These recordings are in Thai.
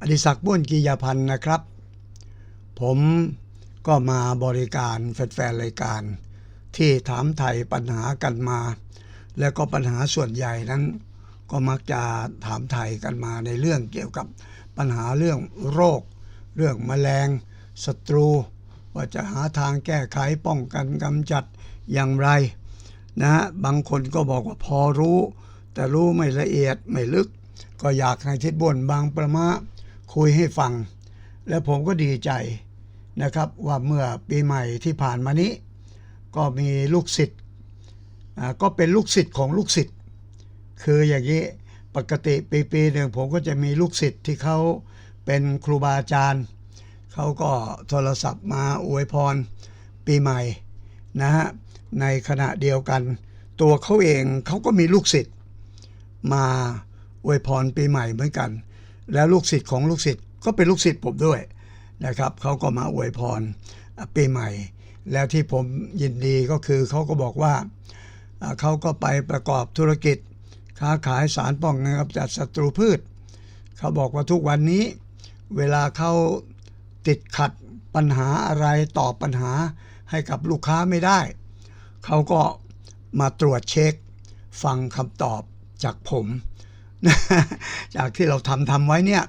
อดิศักดิ์บ้วนกียาพันธ์นะครับ ผมก็มาบริการแฟนๆรายการ ที่ถามไทยปัญหากันมา แล้วก็ปัญหาส่วนใหญ่นั้น ก็มักจะถามไทยกันมาในเรื่องเกี่ยวกับปัญหาเรื่องโรค เรื่องแมลงศัตรู ว่าจะหาทางแก้ไขป้องกันกำจัดอย่างไรนะฮะบางคนก็บอกว่าพอรู้ แต่รู้ไม่ละเอียดไม่ลึก ก็อยากให้ทิศบนบางประมา คุยให้ฟัง และผมก็ดีใจนะครับว่าเมื่อปีใหม่ที่ผ่านมานี้ ก็มีลูกศิษย์ก็เป็นลูกศิษย์ของลูกศิษย์คืออย่างนี้ปกติปีปีหนึ่งผมก็จะมีลูกศิษย์ที่เขาเป็นครูบาอาจารย์เขาก็โทรศัพท์มาอวยพรปีใหม่นะฮะในขณะเดียวกัน ตัวเขาเองเขาก็มีลูกศิษย์มาอวยพรปีใหม่เหมือนกัน แล้วลูกศิษย์ของลูกศิษย์ก็เป็นลูกศิษย์ผมด้วยนะครับเขาก็มาอวยพรปีใหม่ แล้วที่ผมยินดีก็คือเขาก็บอกว่าเขาก็ไปประกอบธุรกิจ ค้าขายสารป้องกันกำจัดศัตรูพืช เขาบอกว่าทุกวันนี้ เวลาเขาติดขัดปัญหาอะไรตอบปัญหาให้กับลูกค้าไม่ได้ เขาก็มาตรวจเช็ค ฟังคำตอบจากผม จากที่เราทำทำไว้เนี่ย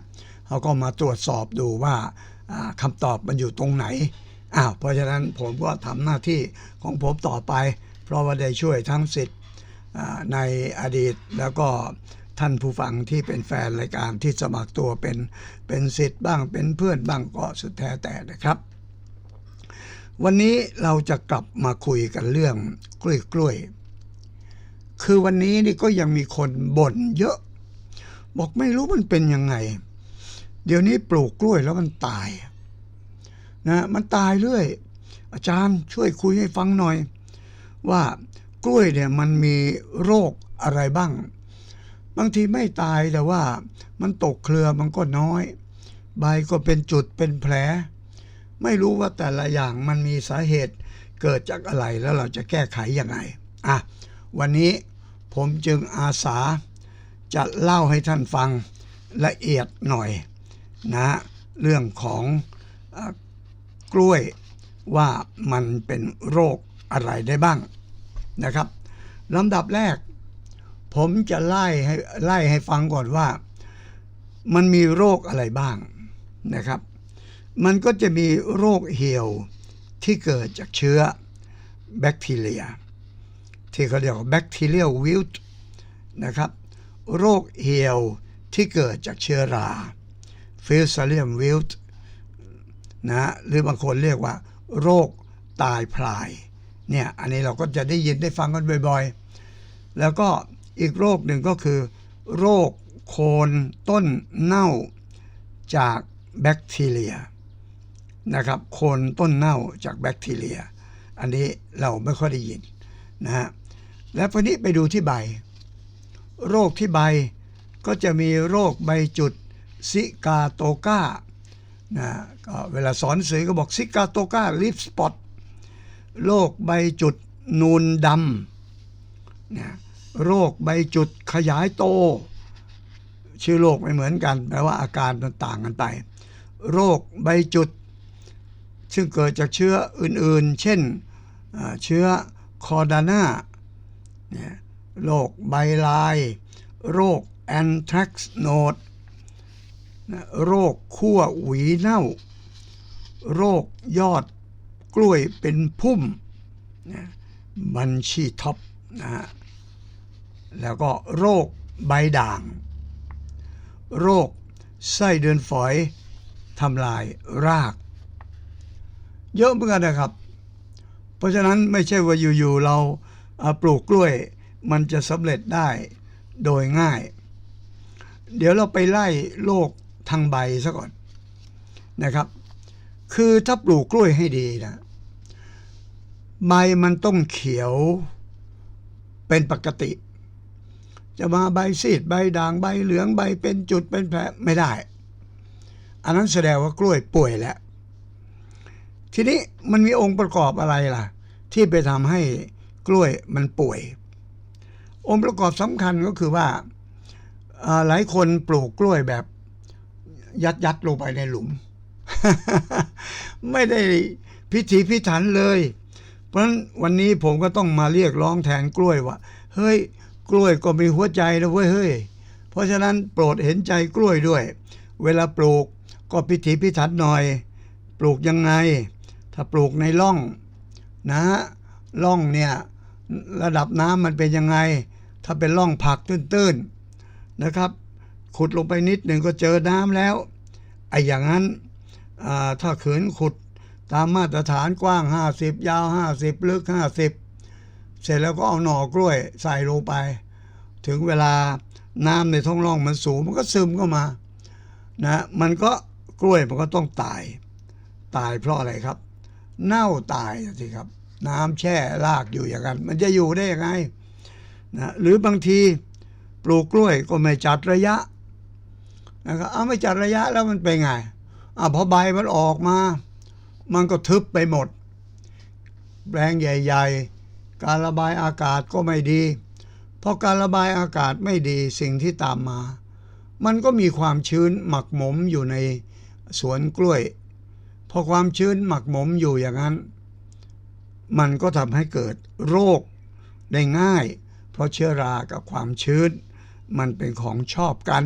เขาก็มาตรวจสอบดูว่าคำตอบมันอยู่ตรงไหนอ้าวเพราะฉะนั้นผมก็ทำหน้าที่ของผมต่อไป เพราะว่าได้ช่วยทั้งสิทธิ์ในอดีตแล้วก็ท่านผู้ฟังที่เป็นแฟนรายการที่สมัครตัวเป็นเป็นสิทธิ์บ้างเป็นเพื่อนบ้างก็สุดแท้แต่นะครับ วันนี้เราจะกลับมาคุยกันเรื่องกล้วยกล้วยๆคือวันนี้นี่ก็ยังมีคนบ่นเยอะ บอกไม่รู้มันเป็นยังไง เดี๋ยวนี้ปลูกกล้วยแล้วมันตายนะมันตายเรื่อย อาจารย์ช่วยคุยให้ฟังหน่อย ว่ากล้วยเนี่ยมันมีโรคอะไรบ้าง บางทีไม่ตายแต่ว่า มันตกเครือมันก็น้อย ใบก็เป็นจุดเป็นแผล ไม่รู้ว่าแต่ละอย่างมันมีสาเหตุเกิดจากอะไรแล้วเราจะแก้ไขยังไงอะวันนี้ผมจึงอาสา จะเล่าให้ท่านฟังละเอียดหน่อยนะเรื่องของอกล้วยว่ามันเป็นโรคอะไรได้บ้างนะครับลำดับแรก ผมจะไล่ให้ไล่ให้ฟังก่อนว่า มันมีโรคอะไรบ้างนะครับ มันก็จะมีโรคเหี่ยวที่เกิดจากเชื้อแบคทีเรีย ที่เขาเรียกว่าแบคทีเรียวิลต์นะครับ โรคเหี่ยวที่เกิดจากเชื้อราฟิลซาเลียมวิลต์นะหรือบางคนเรียกว่า โรคตายพลายเนี่ยอันนี้เราก็จะได้ยินได้ฟังกันบ่อยๆ แล้วก็อีกโรคหนึ่งก็คือ โรคโคนต้นเน่าจากแบคทีเรียนะครับโคนต้นเน่าจากแบคทีเรีย อันนี้เราไม่ค่อยได้ยินนะฮะแล้วพอนี้ไปดูที่ใบ โรคที่ใบ ก็จะมีโรคใบจุดซิกาโตกานะก็เวลาสอนสือก็บอกซิกาโตกาลิฟสปอตโรคใบจุดนูนดำนะโรคใบจุดขยายโต ชื่อโรคไม่เหมือนกันแปลว่าอาการมันต่างกันไป โรคใบจุด ซึ่งเกิดจากเชื้ออื่นๆ เช่นเชื้อคอร์ดาน่าเนี่ย โรคใบลาย โรคแอนทรักซ์โนดโรคขั้วหวีเน่า โรคยอดกล้วยเป็นพุ่มบัญชีท็อปนะฮะแล้วก็โรคใบด่าง โรคไส้เดือนฝอยทำลายราก เยอะเหมือนกันนะครับ เพราะฉะนั้นไม่ใช่ว่าอยู่ๆเราปลูกกล้วย มันจะสำเร็จได้โดยง่าย เดี๋ยวเราไปไล่โรคทางใบซะก่อนนะครับ คือถ้าปลูกกล้วยให้ดีนะใบมันต้องเขียวเป็นปกติ จะมาใบซีดใบด่างใบเหลืองใบเป็นจุดเป็นแผลไม่ได้ อันนั้นแสดงว่ากล้วยป่วยแล้ว ทีนี้มันมีองค์ประกอบอะไรล่ะ ที่ไปทำให้กล้วยมันป่วย องค์ประกอบสำคัญก็คือว่าหลายคนปลูกกล้วยแบบยัดยัดๆลงไปในหลุม ไม่ได้พิถีพิถันเลย เพราะฉะนั้นวันนี้ผมก็ต้องมาเรียกร้องแทนกล้วยว่าเฮ้ย กล้วยก็มีหัวใจนะเว้ยเฮ้ย เพราะฉะนั้นโปรดเห็นใจกล้วยด้วย เวลาปลูกก็พิถีพิถันหน่อย ปลูกยังไง ถ้าปลูกในร่องนะฮะร่องเนี่ยระดับน้ำมันเป็นยังไง ถ้าเป็นร่องผักตื้นๆนะครับ ขุดลงไปนิดหนึ่งก็เจอน้ำแล้วไอ้อย่างนั้นถ้าเขืนขุดตามมาตรฐานกว้าง 50 ยาว 50 ลึก 50 เสร็จแล้วก็เอาหน่อกล้วยใส่ลงไป ถึงเวลาน้ำในท้องร่องมันสูงมันก็ซึมเข้ามานะมันก็กล้วยมันก็ต้องตาย ตายเพราะอะไรครับ เน่าตายสิครับ น้ำแช่รากอยู่อย่างนั้น มันจะอยู่ได้ยังไง นะหรือบางทีปลูกกล้วยก็ไม่จัดระยะนะครับเอาไม่จัดระยะแล้วมันเป็นไงอะพอใบมันออกมา มันก็ทึบไปหมด แปลงใหญ่ ๆ การระบายอากาศก็ไม่ดีพอการระบายอากาศไม่ดีสิ่งที่ตามมา มันก็มีความชื้นหมักหมมอยู่ในสวนกล้วย พอความชื้นหมักหมมอยู่อย่างนั้น มันก็ทำให้เกิดโรคได้ง่าย เพราะเชื้อรากับความชื้น มันเป็นของชอบกัน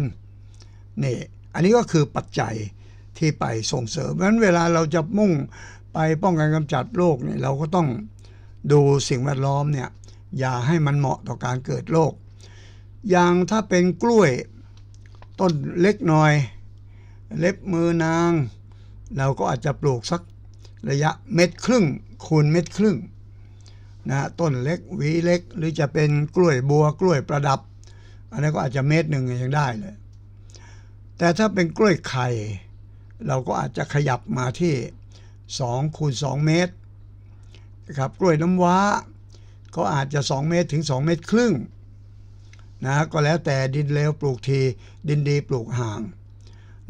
นี่อันนี้ก็คือปัจจัยที่ไปส่งเสริมเพราะฉะนั้นเวลาเราจะมุ่งไปป้องกันกำจัดโรคเนี่ยเราก็ต้องดูสิ่งแวดล้อมเนี่ยอย่าให้มันเหมาะต่อการเกิดโรคอย่างถ้าเป็นกล้วยต้นเล็กหน่อย เล็บมือนาง เราก็อาจจะปลูกสักระยะเม็ดครึ่งคูณเม็ดครึ่ง นะต้นเล็กหวีเล็ก หรือจะเป็นกล้วยบัวกล้วยประดับ อันนี้ก็อาจจะเม็ดหนึ่งยังได้เลย แต่ถ้าเป็นกล้วยไข่ เราก็อาจจะขยับมาที่2คูณ2เมตรนะครับกล้วยน้ำว้า ก็อาจจะ 2 เมตรถึง 2 เมตรครึ่งนะก็แล้วแต่ดินเลวปลูกทีดินดีปลูกห่าง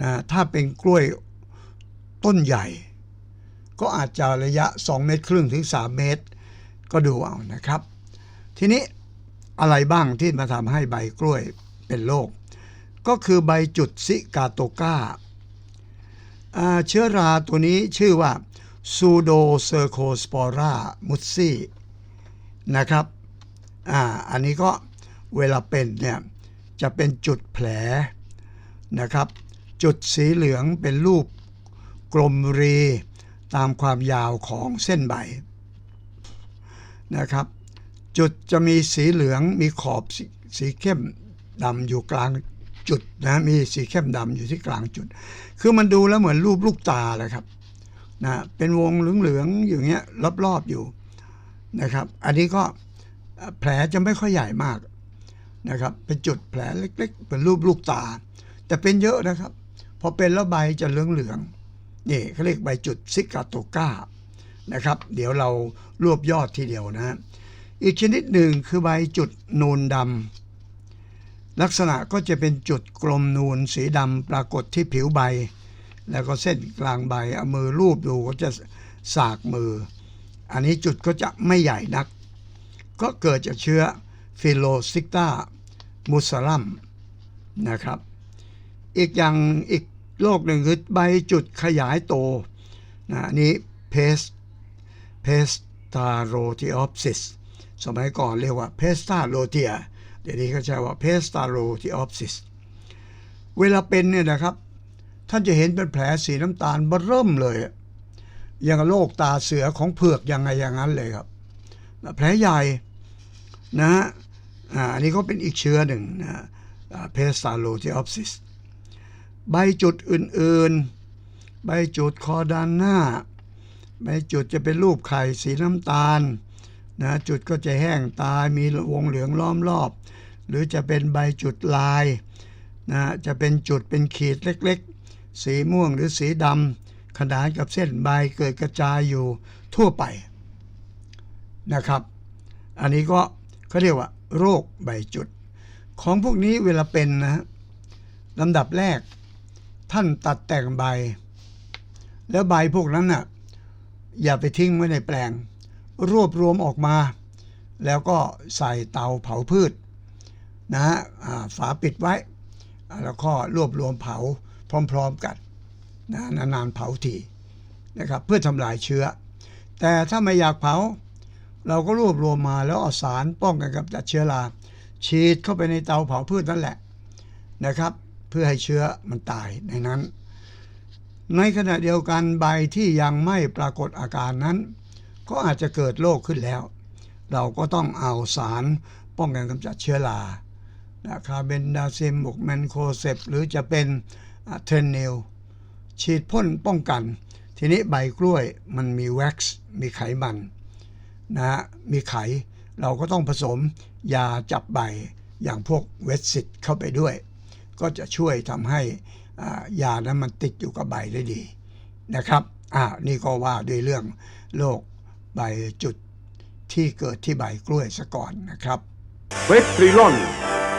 นะถ้าเป็นกล้วยต้นใหญ่ ก็อาจจะระยะ 2 เมตรครึ่งถึง 3 เมตร ก็ดูเอานะครับ ทีนี้อะไรบ้างที่มาทำให้ใบกล้วยเป็นโรคก็คือใบจุดซิกาโตกาอ่าเชื้อราตัวนี้ชื่อว่าซูโดเซอร์โคสปอรามุสซีนะครับออันนี้ก็เวลาเป็นเนี่ยจะเป็นจุดแผลนะครับ จุดสีเหลืองเป็นรูปกลมรีตามความยาวของเส้นใบ นะครับ จุดจะมีสีเหลืองมีขอบสสีเข้มดำอยู่กลางจุดนะมีสีเข้มดำอยู่ที่กลางจุด คือมันดูแล้วเหมือนรูปลูกตาเลยครับนะเป็นวงเหลืองๆอย่างเงี้ยรอบๆอยู่นะครับ อันนี้ก็แผลจะไม่ค่อยใหญ่มากนะครับ เป็นจุดแผลเล็กๆ เป็นรูปลูกตา แต่เป็นเยอะนะครับ พอเป็นแล้วใบจะเหลืองๆนี่เขาเรียกใบจุดซิกาโตกา นะครับ เดี๋ยวเรารวบยอดทีเดียวนะ อีกชนิดหนึ่งคือใบจุดนูนดำลักษณะก็จะเป็นจุดกลมนูนสีดำปรากฏที่ผิวใบ แล้วก็เส้นกลางใบเอามือลูบดูก็จะสากมือ อันนี้จุดก็จะไม่ใหญ่นัก ก็เกิดจากเชื้อฟิโลซิกตามุสลัมนะครับ อีกอย่างอีกโรคหนึ่งคือใบจุดขยายโตนะนนี้เพส เพสตาโรติออปซิสสมัยก่อนเรียกว่าเพสตาโรเทียเดี๋ยวนี้เขาใช้ว่าเพสตาโรติออปซิสเวลาเป็นเนี่ยนะครับ ท่านจะเห็นเป็นแผลสีน้ำตาลเบเริ่มเลย อย่างโรคตาเสือของเผือกยังไงอย่างนั้นเลยครับ แผลใหญ่นะฮะอันนี้ก็เป็นอีกเชื้อหนึ่งนะเพสตาโลติออปซิสใบจุดอื่นๆ ใบจุดคอด้านหน้า ใบจุดจะเป็นรูปไข่สีน้ำตาลนะจุดก็จะแห้งตายมีวงเหลืองล้อมรอบ หรือจะเป็นใบจุดลายนะจะเป็นจุดเป็นขีดเล็กๆ สีม่วงหรือสีดำขนานกับเส้นใบเกิดกระจายอยู่ทั่วไปนะครับ อันนี้ก็เขาเรียกว่า โรคใบจุด ของพวกนี้เวลาเป็นนะลำดับแรก ท่านตัดแต่งใบ แล้วใบพวกนั้นน่ะ อย่าไปทิ้งไว้ในแปลง รวบรวมออกมา แล้วก็ใส่เตาเผาพืชนะฮะฝาปิดไว้ แล้วก็รวบรวมเผาพร้อมๆกันนะนานๆเผาทีนะครับเพื่อทำลายเชื้อ แต่ถ้าไม่อยากเผา เราก็รวบรวมมาแล้วเอาสารป้องกันกับจัดเชื้อราฉีดเข้าไปในเตาเผาพืชนั่นแหละนะครับ เพื่อให้เชื้อมันตายในนั้น ในขณะเดียวกันใบที่ยังไม่ปรากฏอาการนั้น ก็อาจจะเกิดโรคขึ้นแล้ว เราก็ต้องเอาสารป้องกันกำจัดเชื้อราคาร์เบนดาซิมบุกแมนโคเซปหรือจะเป็นเทรนเนลฉีดพ่นป้องกัน ทีนี้ใบกล้วยมันมีแว็กซ์มีไขมันนะฮะมีไข เราก็ต้องผสมยาจับใบอย่างพวกเวสซิตเข้าไปด้วย ก็จะช่วยทำให้ ยานั้นมันติดอยู่กับใบได้ดีนะครับอ่านี่ก็ว่าด้วยเรื่องโรคใบจุดที่เกิดที่ใบกล้วยซะก่อนนะครับเฟสตรีลอน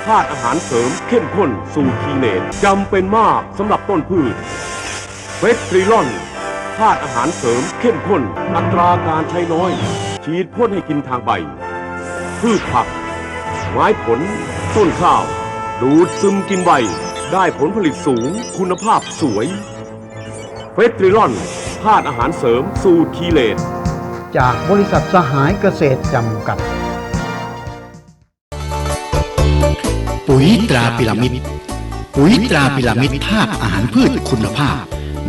ธาตุอาหารเสริมเข้มข้นสูตรคีเนตจำเป็นมากสำหรับต้นพืชเฟสตรีลอนธาตุอาหารเสริมเข้มข้น อัตราการใช้น้อย ฉีดพ่นให้กินทางใบ พืชผัก ไม้ผล ต้นข้าว ดูดซึมกินใบ ได้ผลผลิตสูง คุณภาพสวยเฟสตรีลอนธาตุอาหารเสริมสูตรคีเลตจากบริษัทสหายเกษตรจำกัด ปุ๋ยตราพิรามิดปุ๋ยตราพิรามิดธาตุอาหารพืชคุณภาพ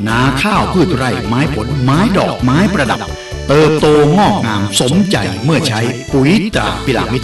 นาข้าวพืชไร่ไม้ผลไม้ดอกไม้ประดับ เติบโตงอกงามสมใจเมื่อใช้ปุ๋ยตราพิรามิด